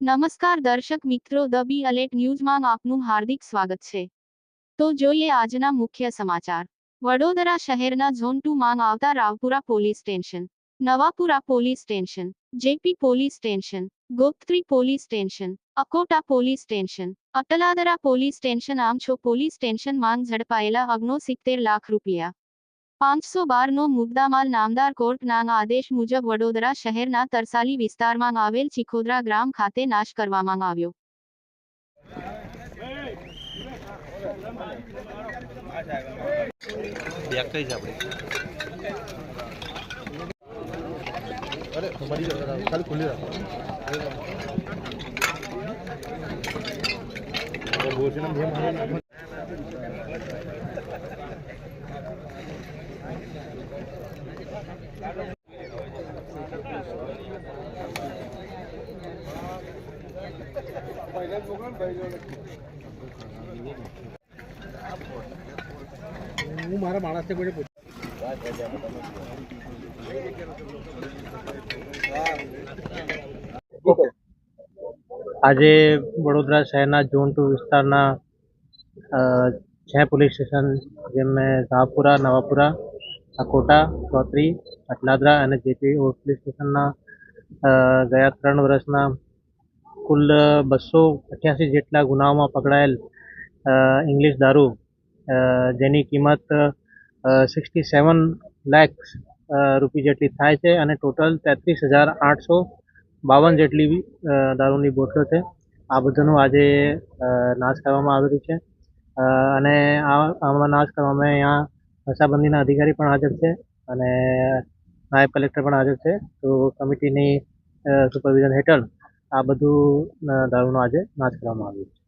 નમસ્કાર દર્શક મિત્રો, ધ બી અલેટ ન્યૂઝમાં આપનું હાર્દિક સ્વાગત છે. તો જોઈએ આજના મુખ્ય સમાચાર. વડોદરા શહેરના ઝોન ટુ માં આવતા Raopura police station, Navapura police station, JP police station, Gotri police station, Akota police station, Atladara police station આમ છો પોલીસ સ્ટેશન માંગ ઝડપાયેલા અગ્નો સિત્તેર લાખ રૂપિયા પાંચસો બારનો મુદ્દામાલ નામદાર કોર્ટના આદેશ મુજબ વડોદરા શહેરના તરસાલી વિસ્તારમાં આવેલ ચિખોદરા ગ્રામ ખાતે નાશ કરવામાં આવ્યો. હું મારા માણસને કોઈ પૂછ આજે વડોદરા શહેરના ઝોન ટુ વિસ્તારના છ પોલીસ સ્ટેશન જેમાં શાહપુરા નવાપુરા, અકોટા, ચોત્રી અટલાદરા અને જેપી પોલીસ સ્ટેશનના ગયા ત્રણ વર્ષના કુલ બસો અઠ્યાસી જેટલા ગુનાઓમાં પકડાયેલ ઇંગ્લિશ દારૂ જેની કિંમત સિક્સટી સેવન લેક્સ રૂપી જેટલી થાય છે અને ટોટલ તેત્રીસ હજાર આઠસો બાવન જેટલી દારૂની બોટલો છે. આ બધાનું આજે નાશ કરવામાં આવેલું છે. અને આમાં નાશ કરવામાં અહીંયા નશાબંધીના અધિકારી પણ હાજર છે અને નાયબ કલેક્ટર પણ હાજર છે. તો કમિટીની સુપરવિઝન હેઠળ આ બધું દારૂનો આજે નાશ કરવામાં આવ્યો છે.